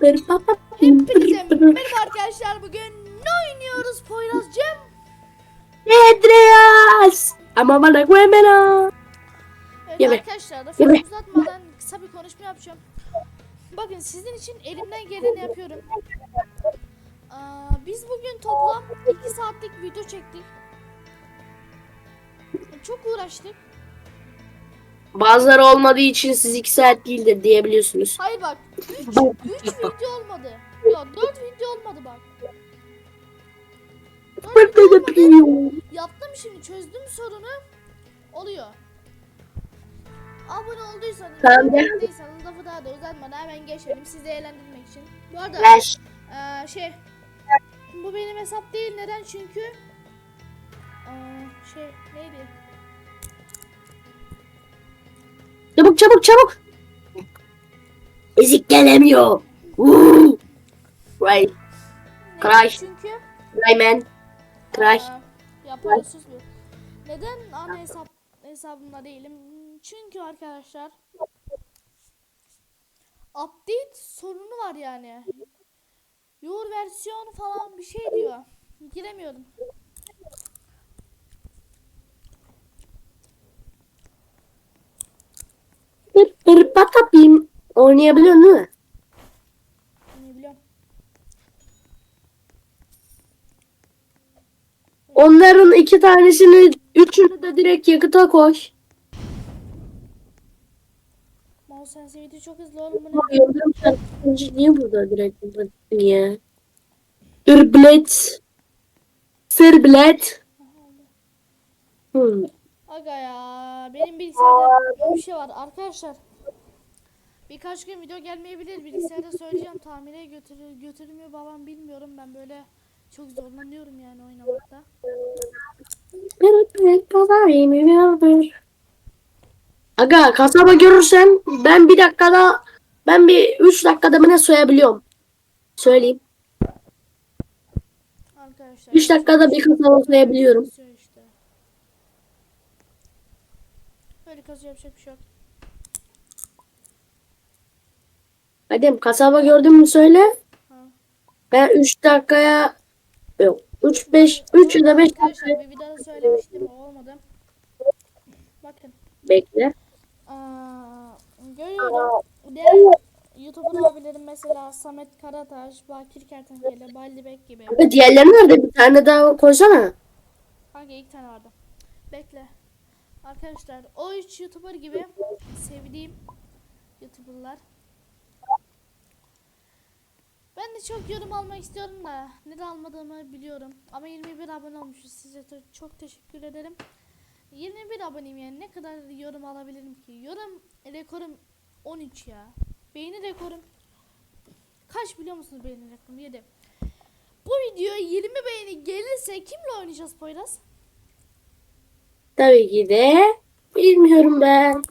Hepinize merhaba arkadaşlar. Bugün ne oynuyoruz Poyraz'cığım? Andreas. Ama bana güvenmene. Evet Yeme. arkadaşlar da fazla Yeme. uzatmadan kısa bir konuşma yapacağım. Bakın sizin için elimden geleni yapıyorum. Aa, biz bugün toplam 2 saatlik video çektik. Çok uğraştık. Bazıları olmadığı için siz 2 saat değildir diyebiliyorsunuz. Hayır bak 3 video olmadı. Ya 4 video olmadı bak. Dört video olmadı. Yaptım şimdi çözdüm sorunu. Oluyor. Abone olduysanız, Tamam, beğendiysanız lafı daha da uzatmadan hemen geçelim sizi eğlendirmek için. Bu arada Ver. eee, şey bu benim hesap değil neden çünkü eee, şey neydi? Çabuk çabuk çabuk. Ezik gelemiyor. Woo. Right. Crash. Çünkü Rayman. Crash. eee, ya parasız bir. Neden ana hesap hesabımda değilim? Çünkü arkadaşlar update sorunu var yani. Yoğur versiyon falan bir şey diyor. Giremiyorum. Bir, bir patapim. Oynayabiliyorsun değil mi? Onların iki tanesini, üçünü de direkt yakıta koy. Mouse sensitivity çok hızlı oğlum bu ne? Yıldırım çarpıcı niye burada direkt niye? Ürblet. Sırblet. Hmm. Aga ya benim bilgisayarda bir şey var arkadaşlar. Birkaç gün video gelmeyebilir bilgisayarda söyleyeceğim tamire götürür götürmüyor babam bilmiyorum ben böyle çok zorlanıyorum yani oynamakta. Aga kasaba görürsen ben bir dakikada ben bir üç dakikada bana soyabiliyorum. Söyleyeyim. Arkadaşlar. Üç dakikada bir kasaba soyabiliyorum. Kasıyor işte. Böyle kazıyor yapacak bir şey yok. Hadi kasaba gördün mü söyle. Ha. Ben 3 dakikaya yok 3 5 3 ya da 5 dakika bir videoda söylemiştim olmadı. Bakın. bekle. Aa, görüyorum. Diğer YouTuber abilerim mesela Samet Karataş, Bakir Kertenkele, Baldibek gibi. Diğerleri nerede? Bir tane daha koysana. Hangi iki tane vardı? Bekle. Arkadaşlar o üç YouTuber gibi sevdiğim YouTuber'lar. Ben de çok yorum almak istiyorum da neden almadığımı biliyorum. Ama 21 abone olmuşuz. Size çok teşekkür ederim. 21 aboneyim yani ne kadar yorum alabilirim ki? Yorum rekorum 13 ya. Beğeni rekorum kaç biliyor musunuz beğeni rekorum? 7. Bu videoya 20 beğeni gelirse kimle oynayacağız Poyraz? Tabii ki de bilmiyorum ben.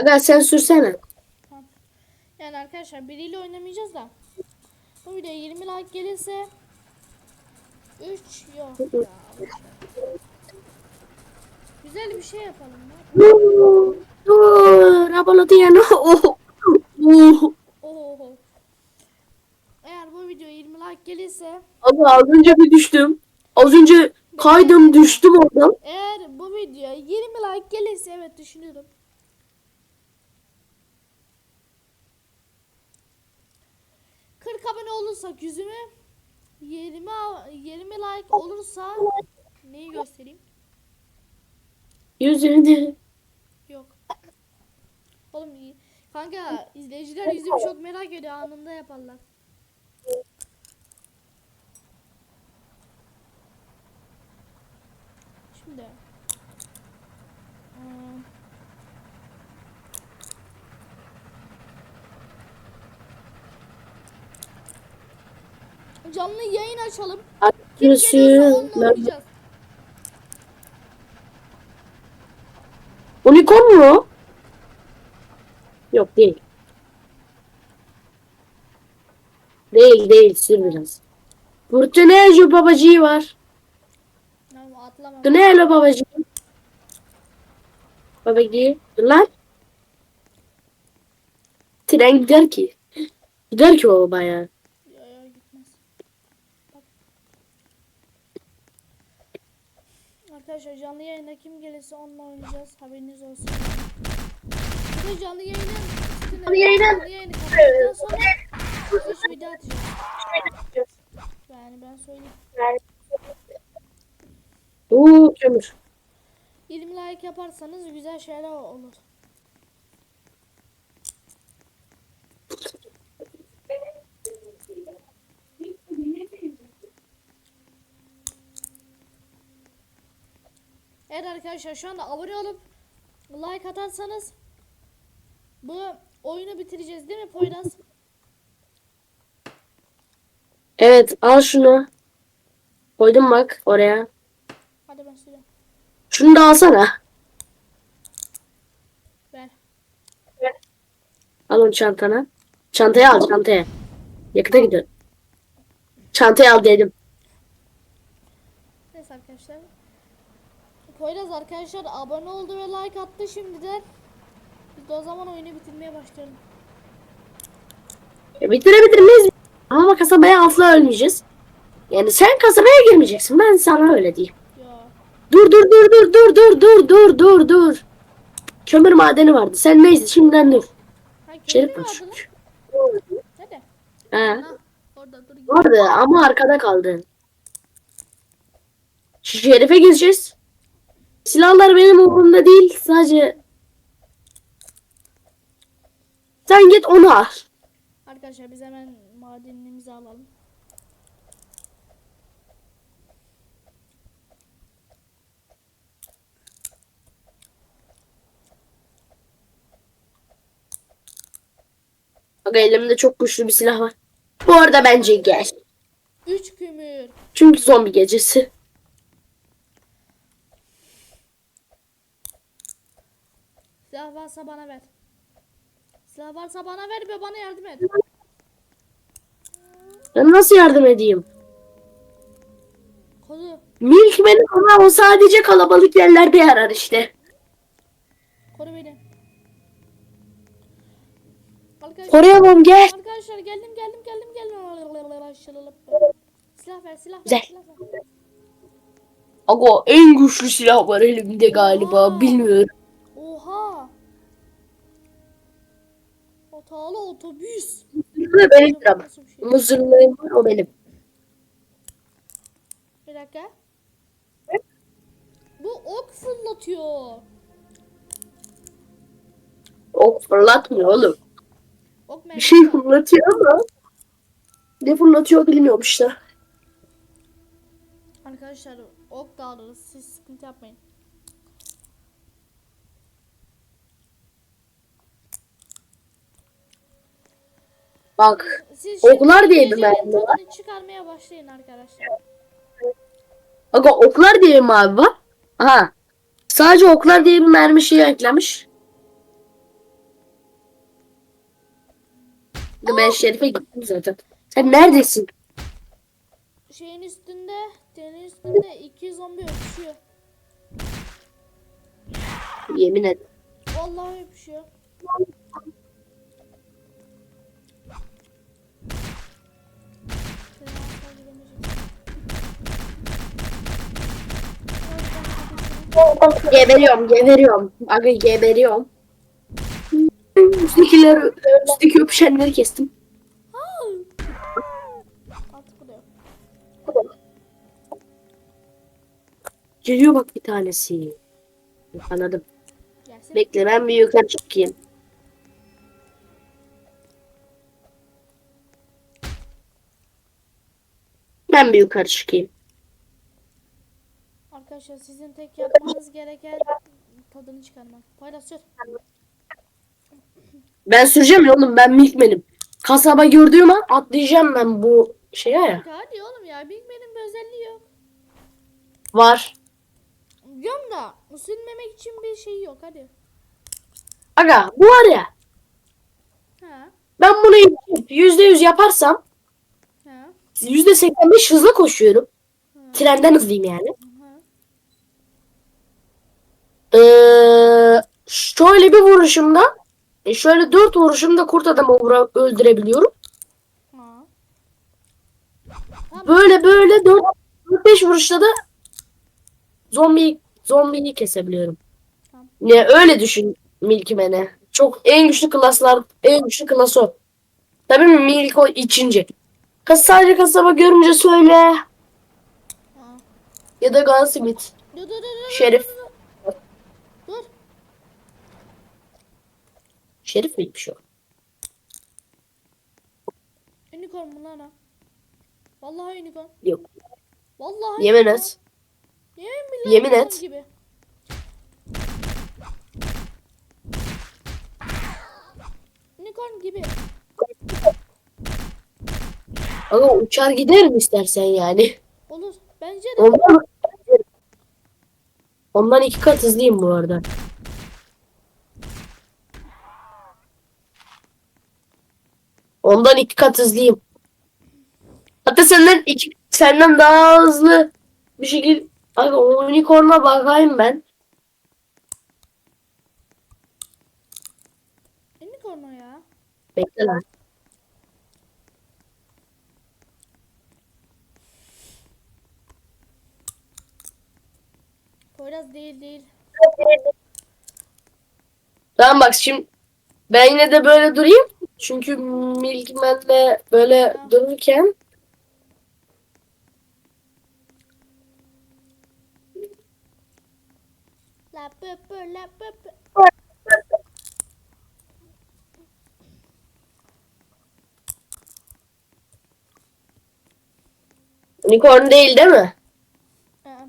Aga sen sürsene. Tamam. Yani arkadaşlar biriyle oynamayacağız da. Bu videoya 20 like gelirse 3 yok ya. Güzel bir şey yapalım ya. Dur, dur, abone diyen. Oho. Eğer bu videoya 20 like gelirse Aga az önce bir düştüm. Az önce kaydım düştüm oradan. eğer bu videoya 20 like gelirse evet düşünüyorum. Kırk abone olursak yüzümü 20 a- 20 like olursa neyi göstereyim? Yüzünü. Yok. Oğlum iyi. Kanka izleyiciler yüzümü çok merak ediyor anında yaparlar. Şimdi. Hmm. Canlı yayın açalım. Oynayacağız. Unicorn mu? Yok değil. Değil değil sür biraz. Fırtınacı babacığı var. Tamam atlama. Fırtınacı babacığı. Babacığı. Dur lan. tren gider ki. Gider ki o bayağı. Ya, ya gitmez. Bak. Arkadaşlar canlı yayında kim gelirse onunla oynayacağız. Haberiniz olsun. Bir de canlı yayını canlı yayını- canlı yayını kapattıktan sonra hiç video atacağım. Yani ben söyleyeyim. Oo kömür. 20 like yaparsanız güzel şeyler olur. Evet arkadaşlar şu anda abone olup like atarsanız bu oyunu bitireceğiz değil mi Poyraz? Evet al şunu. Koydum bak oraya. Şunu da alsana. Ver. Al onu çantana. Çantaya al çantaya. Yakıta gidiyor. Çantaya al dedim. Neyse arkadaşlar. Poyraz arkadaşlar abone oldu ve like attı şimdiden. Biz de o zaman oyunu bitirmeye başlayalım. Ya bitirebiliriz. Ama kasabaya asla ölmeyeceğiz. Yani sen kasabaya girmeyeceksin. Ben sana öyle diyeyim. Dur dur dur dur dur dur dur dur dur dur. Kömür madeni vardı. Sen neyse şimdiden dur. Şerif buçuk. Nerede? He. Orada dur. Vardı ama arkada kaldı. Şerife gireceğiz. Silahlar benim umurumda değil. Sadece sen git onu al. Arkadaşlar biz hemen madenimizi alalım. Bak elimde çok güçlü bir silah var. Bu arada bence gel. 3 kömür. Çünkü zombi gecesi. Silah varsa bana ver. Silah varsa bana ver ve bana yardım et. Ben nasıl yardım edeyim? Koru. Milk benim ama o sadece kalabalık yerlerde yarar işte. Koru beni. Arkadaşlar, Koruyamam gel. arkadaşlar geldim geldim geldim geldim. Silah ver silah ver Güzel. silah ver. Aga en güçlü silah var elimde galiba Aa. bilmiyorum. Oha. Hatalı otobüs. Da benim bir şey? Mızırlığım var o benim. Bir dakika. Bu ok fırlatıyor. Ok fırlatmıyor oğlum. Ok Bir şey fırlatıyor ama ne fırlatıyor bilmiyorum işte. Arkadaşlar ok da alırız. Siz sıkıntı yapmayın. Bak Siz Oklar diye bir mermi var. çıkarmaya başlayın arkadaşlar. Aga oklar diye bir mavi var. Aha. Sadece oklar diye bir mermi şeyi eklemiş. Ben Şerif'e gittim zaten. Sen neredesin? Şeyin üstünde, trenin üstünde iki zombi öpüşüyor. Yemin et. Vallahi öpüşüyor. Geberiyorum, geberiyorum. Aga geberiyorum. Üsttekileri, üstteki öpüşenleri kestim. Artık burada yok. Geliyor bak bir tanesi. Anladım. Bekle ben bir yukarı çıkayım. Ben bir yukarı çıkayım. Arkadaşlar sizin tek yapmanız gereken tadını çıkarmak. Paylaş sür. Ben süreceğim ya oğlum ben milkmenim. Kasaba gördüğüm an atlayacağım ben bu şeye ya. Hadi oğlum ya Bigman'in bir özelliği yok. Var. Diyorum da sürmemek için bir şey yok hadi. Aga bu var ya. Ha. Ben bunu yüzde yüz yaparsam Ha. yüzde seksen beş hızla koşuyorum. Trenden hızlıyım yani. Ha. Ee, şöyle bir vuruşumda E şöyle dört vuruşumda kurt adamı öldürebiliyorum. Ha. Böyle böyle dört, beş vuruşta da zombi zombiyi kesebiliyorum. Tamam. Ne öyle düşün Milkman'e. Çok en güçlü klaslar en güçlü klas o. Tabii mi Milk o ikinci. Kas sadece kasaba görünce söyle. Ha. Ya da Gunsmith. Şerif. Dur. Dur. Şerif miymiş o? Unicorn mu lan o? Vallahi unicorn. Yok. Vallahi Yemin unicorn. et. Yemin billahi Yemin unicorn et. Gibi. Unicorn gibi. Ama uçar giderim istersen yani. Olur. Bence de. Ondan, ondan iki kat hızlıyım bu arada. Ondan iki kat hızlıyım. Hatta senden iki senden daha hızlı bir şekilde Abi unicorn'a bakayım ben. Unicorn o ya. Bekle lan. Poyraz değil değil. Tamam bak şimdi ben yine de böyle durayım. Çünkü Milkman'le böyle dururken La unicorn değil değil mi? Aa.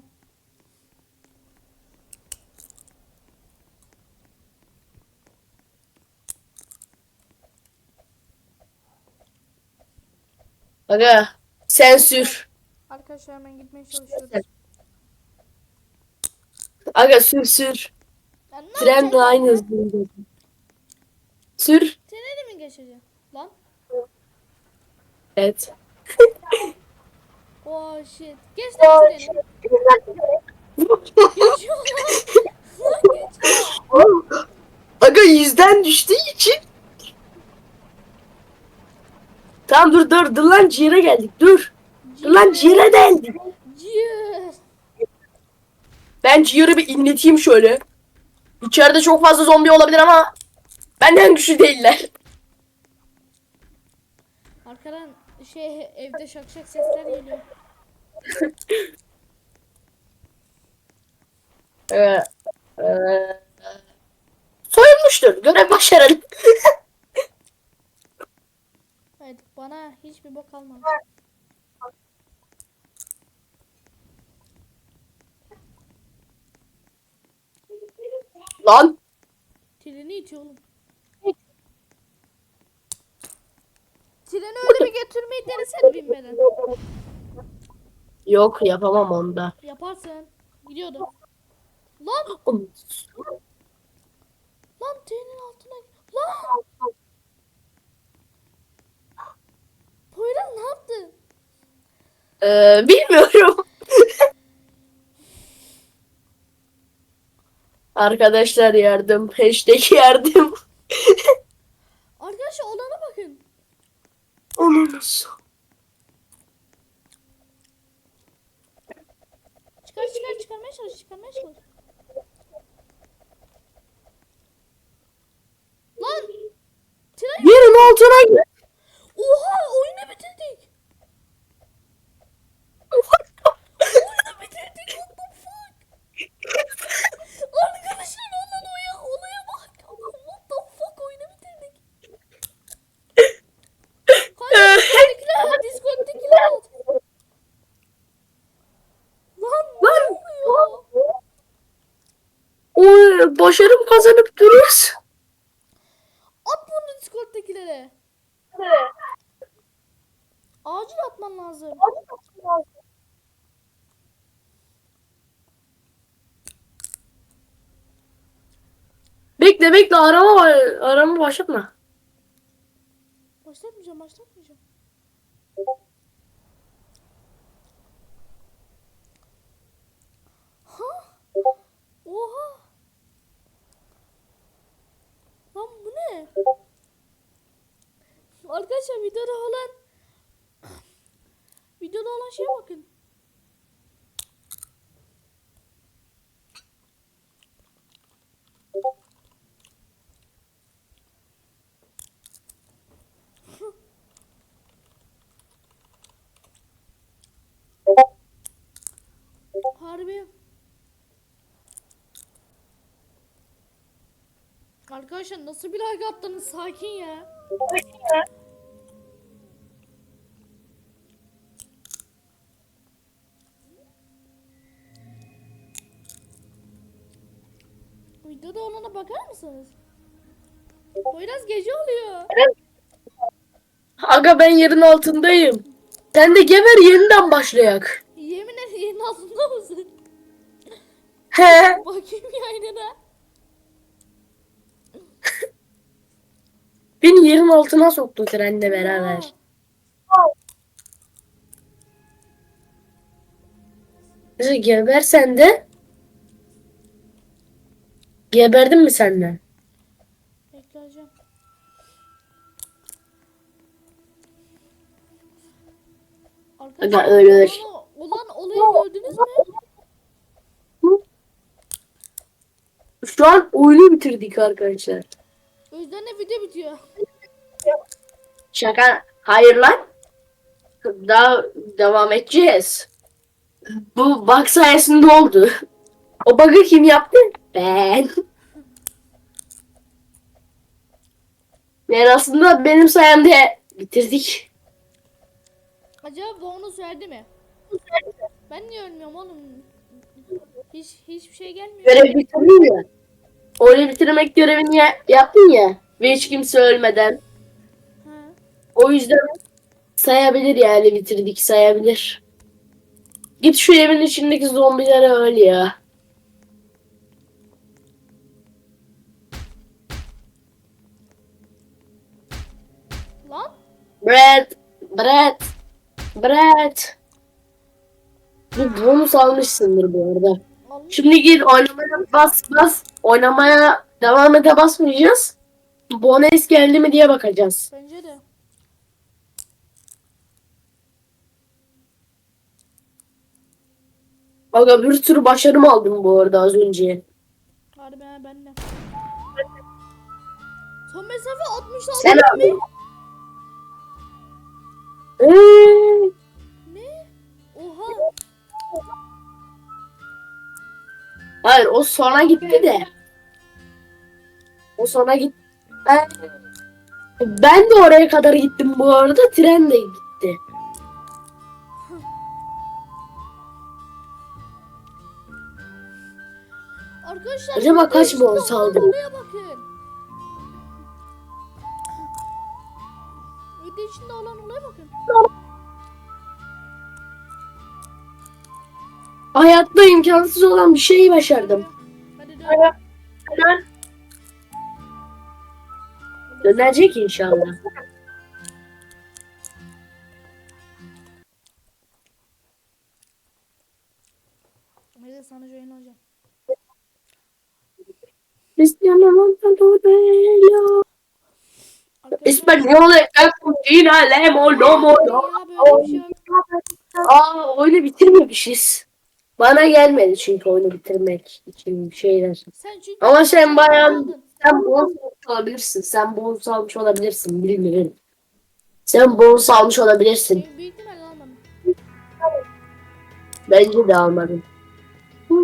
Aga sen sür. Arkadaşlar hemen gitmeye çalışıyoruz. Aga sür sür. Ya ne Trenle aynı hızda. Sür. Treni mi geçeceğim? Lan. Evet. Oh shit. Geç lan treni. Geçiyor lan. Lan geçiyor. Aga yüzden düştüğü için. Tamam dur dur dur lan Cire geldik dur. Dur lan Cire geldik. Ciğer. Ben Cire'i bir inleteyim şöyle. İçeride çok fazla zombi olabilir ama benden güçlü değiller. Arkadan şey evde şak şak sesler geliyor. Ee, ee, soyulmuştur. Görev başarılı. Bana hiçbir bok almamış. lan. Treni itiyor oğlum. Treni öyle bir götürmeyi denesene binmeden. Yok yapamam onda. Yaparsın. Gidiyordu. Lan lan trenin altına. Lan. Poyraz ne yaptın? Ee, bilmiyorum. Arkadaşlar yardım. Hashtag yardım. Arkadaşlar olana bakın. Onunuz. Çıkar çıkar çıkarmaya çalış çıkarmaya çalış. Lan! Tren Yerin altına gir. Oha oyunu bitirdik. oyunu bitirdik what the fuck. Arkadaşlar olan olaya, olaya bak. What the fuck oyunu bitirdik. Hayır Discord'dakiler Discord'dakiler at. Lan ne oluyor? Oy, başarım kazanıp duruyoruz. At bunu Discord'dakilere. Acil atman lazım. Bekle bekle arama var. Arama başlatma. Başlatmayacağım başlatmayacağım. Ha? Arkadaşlar videoda olan videoda olan şeye bakın. Harbi. Arkadaşlar nasıl bir like attınız sakin ya. Videoda olana bakar mısınız? Poyraz gece oluyor. Aga ben yerin altındayım. Sen de geber yeniden başlayak. Yemin ederim yerin altında mısın? He. Bakayım yayınına. Beni yerin altına soktu trenle beraber. Neyse geber sen de. Geberdin mi sen de? Bekleyeceğim. Aga, olan- Olan olayı gördünüz mü? Şu an oyunu bitirdik arkadaşlar. Yüzden de video bitiyor. Şaka. Hayır lan. Daha devam edeceğiz. Bu bug sayesinde oldu. O bug'ı kim yaptı? Ben. Yani aslında benim sayemde bitirdik. Acaba bonus verdi mi? Ben niye ölmüyorum oğlum? Hiç hiçbir şey gelmiyor. Görev bitirdin Oyunu bitirmek görevini ya- yaptın ya. Ve hiç kimse ölmeden. O yüzden sayabilir yani bitirdik sayabilir. Git şu evin içindeki zombilere öl ya. Lan Brad, Brad, Brad. Bu bonus almışsındır bu arada. Şimdi gir oynamaya bas bas. Oynamaya devam ede basmayacağız. Bonus geldi mi diye bakacağız. Bence de. Aga bir sürü başarım aldım bu arada az önce. Harbi ha ben de. Son mesafe 66 Sen mi? Eee, Ne? Oha. Hayır o sona gitti de. O sona git. Ben, ben de oraya kadar gittim bu arada. Tren de gitti. Arkadaşlar Acaba kaç içinde bonus olan aldım? olaya bakın. Video içinde olan olaya bakın. Hayatta imkansız olan bir şeyi başardım. Hadi dön. Dönecek inşallah. Sana join. Cristiano Ronaldo Argentina, Lemo, Lomo, bir şey. Aa oyunu bitirmemişiz. Bana gelmedi çünkü oyunu bitirmek için bir şeyler. Sen çünkü Ama sen bayağı aldın. sen bonus almış olabilirsin. Sen bonus almış olabilirsin. Bilmiyorum. Sen bonus almış olabilirsin. Büyük- Büyük almadım. Bence de almadın. Hı.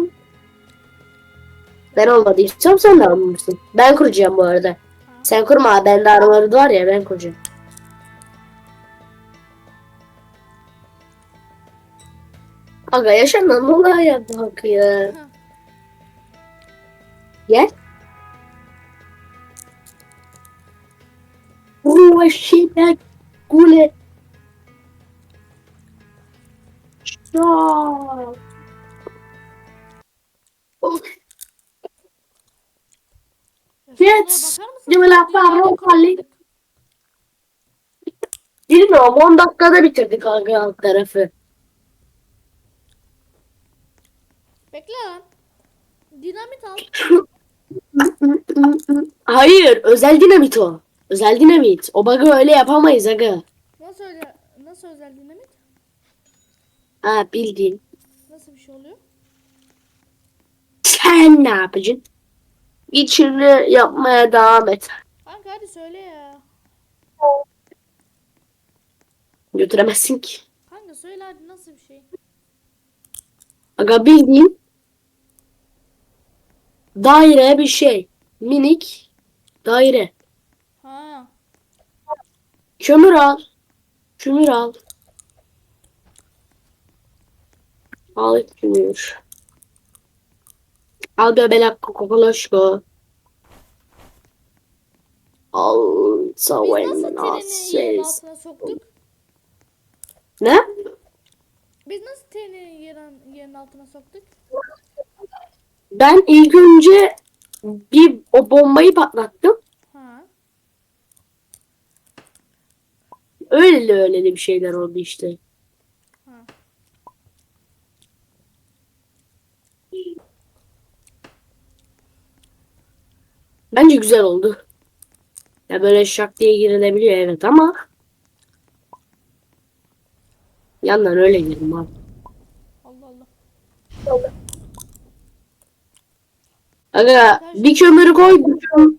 Ben olmadıysam sen de almamışsın. Ben kuracağım bu arada. Sen kurma. Bende aramaları var ya ben kuracağım. Aga yaşanan olaya bak ya. Gel. Mi lan? Videoyu Pardon, nerede Kali. kapattık? Bilmiyorum 10 dakikada bitirdik aga alt tarafı. Bekle lan. Dinamit al. Hayır özel dinamit o. Özel dinamit. O bug'ı öyle yapamayız aga. Nasıl öyle nasıl özel dinamit? Ha bildiğin. Nasıl bir şey oluyor? Sen ne yapacaksın? Şimdi yapmaya devam et. Kanka hadi söyle ya. Götüremezsin ki. Kanka söyle hadi nasıl bir şey? Aga bildiğin daire bir şey. Minik daire. Ha. Kömür al. Kömür al. Al kömür. Al bebelak kokolaşko. Al Biz nasıl? Ne? Biz nasıl treni yerin, yerin altına soktuk? Ben ilk önce bir o bombayı patlattım. Ha. Öyle öyle bir şeyler oldu işte. Ha. Bence güzel oldu. Ya böyle şak diye girilebiliyor evet ama yandan öyle girdim abi. Allah Allah. Aga bir kömürü koy. bir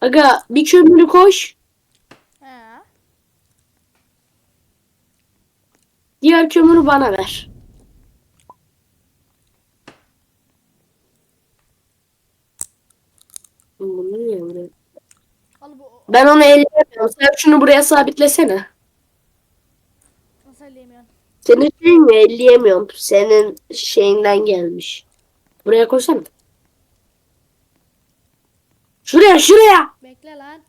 Aga bir kömürü koş. He. Diğer kömürü bana ver. Bunu niye buraya- Al bu. Ben onu elleyemiyorum. Sen şunu buraya sabitlesene. Nasıl elleyemiyorsun? Senin şeyin mi elleyemiyorum. Senin şeyinden gelmiş. Buraya koysana. Şuraya şuraya. Bekle lan.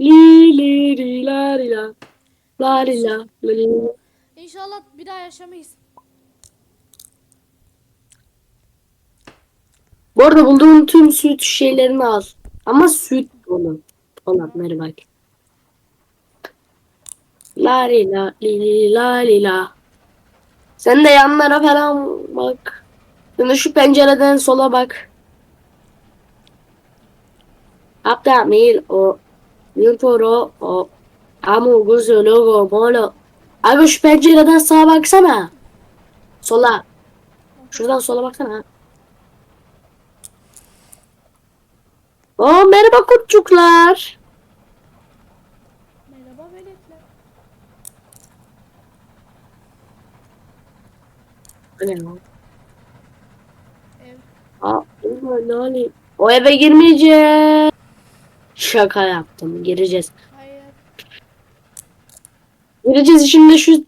Li li li la li la. La li la li la. İnşallah bir daha yaşamayız. Bu arada bulduğun tüm süt şeylerini al. Ama süt dolu olanları bak. La li la li li la li la. Sen de yanlara falan bak. Sen de şu pencereden sola bak. Hatta mail o Yurtoro o Amu guzu logo molo. Abi şu pencereden sağa baksana. Sola. Şuradan sola baksana. Oo merhaba kurtçuklar. Merhaba veletler. Bu ne lan? Ev. Aa, ne? O eve girmeyeceğiz. Şaka yaptım. Gireceğiz. Hayır. Gireceğiz içinde şu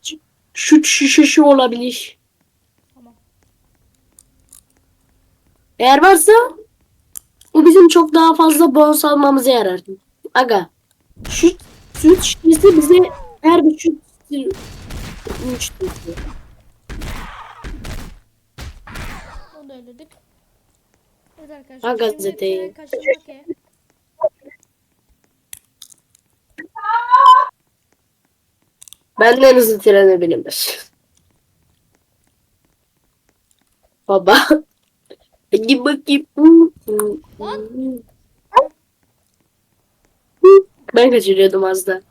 şu şu şu, şu olabilir. Tamam. Eğer varsa bu bizim çok daha fazla bonus almamıza yarar. Aga şu süt şişesi bize her bir süt şişesi. Onu da öldürdük. Evet Ha, arkadaşlar. Şimdi gazeteyi. tren kaçırmak ya. Benden hızlı trene bilinir. Baba. Hadi bakayım. Lan. Ben kaçırıyordum az da.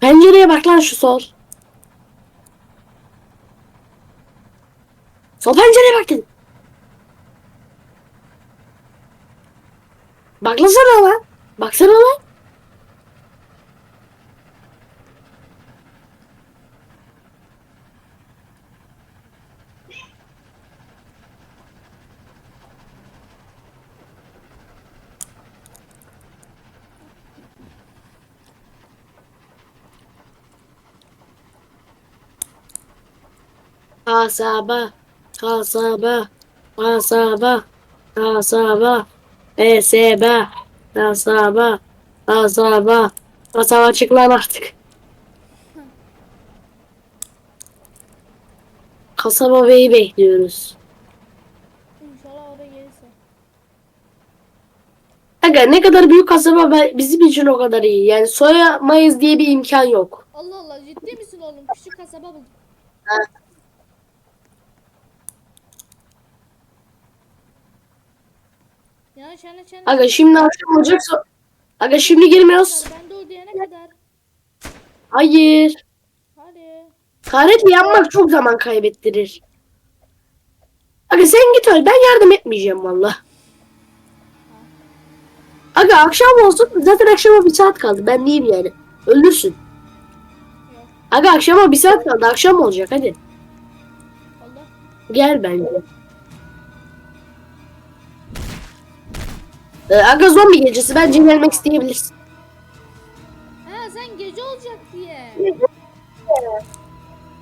Pencereye bak lan şu sol. Sol pencereye bak dedim. Baklasana lan. Baksana lan. Kasaba, kasaba, kasaba, kasaba, eseba, kasaba, kasaba, kasaba çık lan artık. Kasaba beyi bekliyoruz. İnşallah oraya gelirse. Aga ne kadar büyük kasaba be- bizim için o kadar iyi. Yani soyamayız diye bir imkan yok. Allah Allah ciddi misin oğlum? Küçük kasaba buldum. Aga şimdi akşam olacaksa. Aga şimdi girmiyoruz. Ben o diyene kadar. Hayır. Hadi. Taret yanmak çok zaman kaybettirir. Aga sen git öl. Ben yardım etmeyeceğim valla. Aga akşam olsun. Zaten akşama bir saat kaldı. Ben diyeyim yani. Ölürsün. Aga akşama bir saat kaldı. Akşam olacak hadi. Allah. Gel bence. Ee, aga zombi gecesi. Bence gelmek isteyebilirsin. Ha sen gece olacak diye.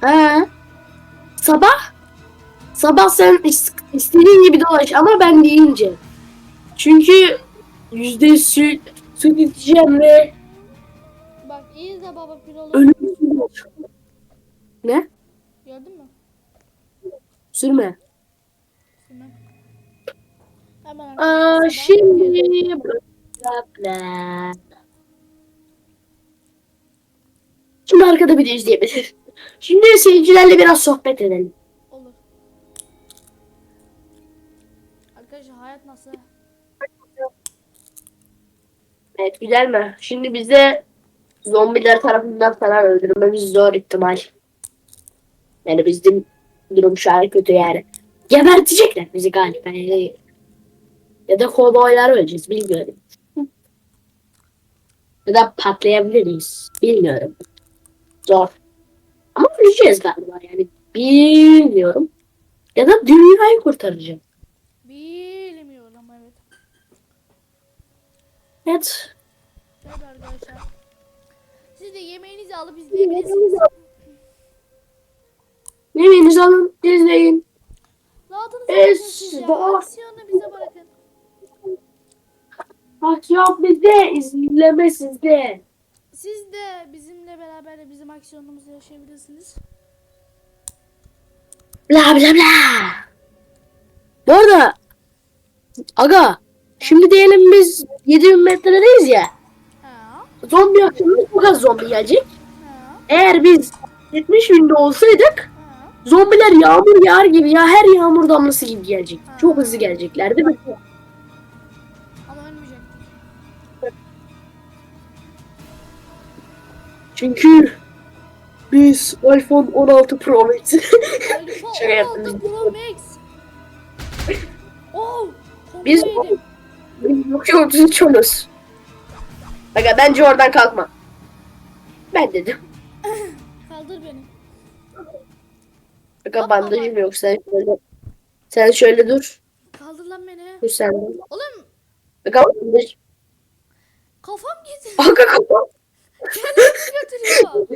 He. Sabah. Sabah sen is- istediğin gibi dolaş ama ben deyince. Çünkü yüzde yüz süt, süt içeceğim ve Bak iyi de baba pirolu. ölüm Ne? Gördün mü? Sürme. Hemen. Aa, şimdi Şimdi arkada bir de izleyebilir. Şimdi seyircilerle biraz sohbet edelim. Olur. Arkadaşlar hayat nasıl? Evet güzel mi? Şimdi bize zombiler tarafından falan öldürmemiz zor ihtimal. Yani bizim durum şu an kötü yani. Gebertecekler bizi galiba. Yani. Ya da kovboylar öleceğiz bilmiyorum. Ya da patlayabiliriz. Bilmiyorum. Zor. Ama öleceğiz galiba yani. Bilmiyorum. Ya da dünyayı kurtaracağım. Bilmiyorum evet. Evet. Evet arkadaşlar. Siz de yemeğinizi alıp izleyebilirsiniz. Yemeğinizi alın, izleyin. Rahatınızı Es- bırakın siz Aksiyonu bize bırakın. Aksiyon bizde, izleme sizde. Siz de bizimle beraber de bizim aksiyonumuzu yaşayabilirsiniz. Bla bla bla. Bu arada aga şimdi diyelim biz 7000 metredeyiz ya. Ha. Zombi akşamında çok az zombi gelecek. Ha. Eğer biz 70 binde olsaydık Ha. zombiler yağmur yağar gibi ya her yağmur damlası gibi gelecek. Çok hızlı gelecekler değil Çünkü biz iPhone 16 Pro Max. Şaka yaptım. 16 Pro Max. Oh. Biz-. Yok hiç olmaz. Aga bence oradan kalkma. Ben dedim. Kaldır beni. Aga bandajım yok sen şöyle. Sen şöyle dur. Kaldır lan beni. Dur sen. Oğlum Aga bandaj. kafam gitti. Aga kafam. Kendimi götürüyor.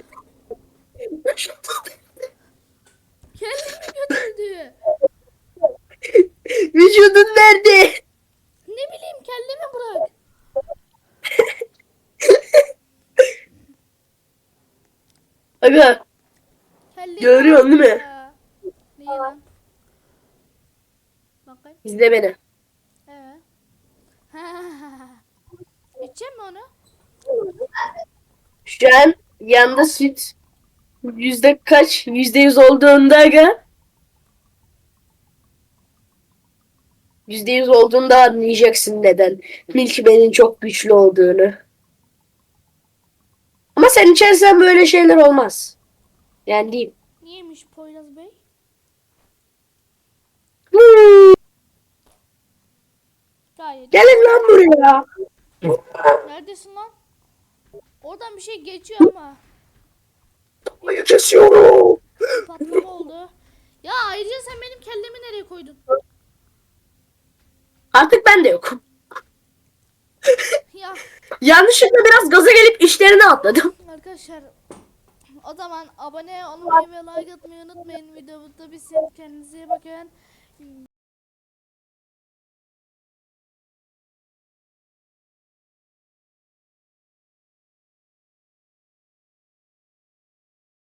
Kendimi götürdü. Vücudun nerede? Ne bileyim kendimi bırak. Aga Kellemi Görüyorsun değil mi? ya. Neyi lan? Bakayım. izle beni. Evet. İçeceğim mi onu? Şu an yanda süt yüzde kaç? Yüzde yüz olduğunda aga. Yüzde yüz olduğunda anlayacaksın neden. Milk Man'in çok güçlü olduğunu. Ama sen içersen böyle şeyler olmaz. Yani değil. Niyeymiş Poyraz Bey? Gayet. gelin lan buraya. Neredesin lan? Oradan bir şey geçiyor ama. Ayı kesiyorum. Patlama oldu. Ya ayrıca sen benim kellemi nereye koydun? Artık ben de yokum. Ya Yanlışlıkla biraz gaza gelip işlerine atladım. arkadaşlar o zaman abone olmayı ve like atmayı unutmayın. Videoda bitsin. Kendinize iyi bakın.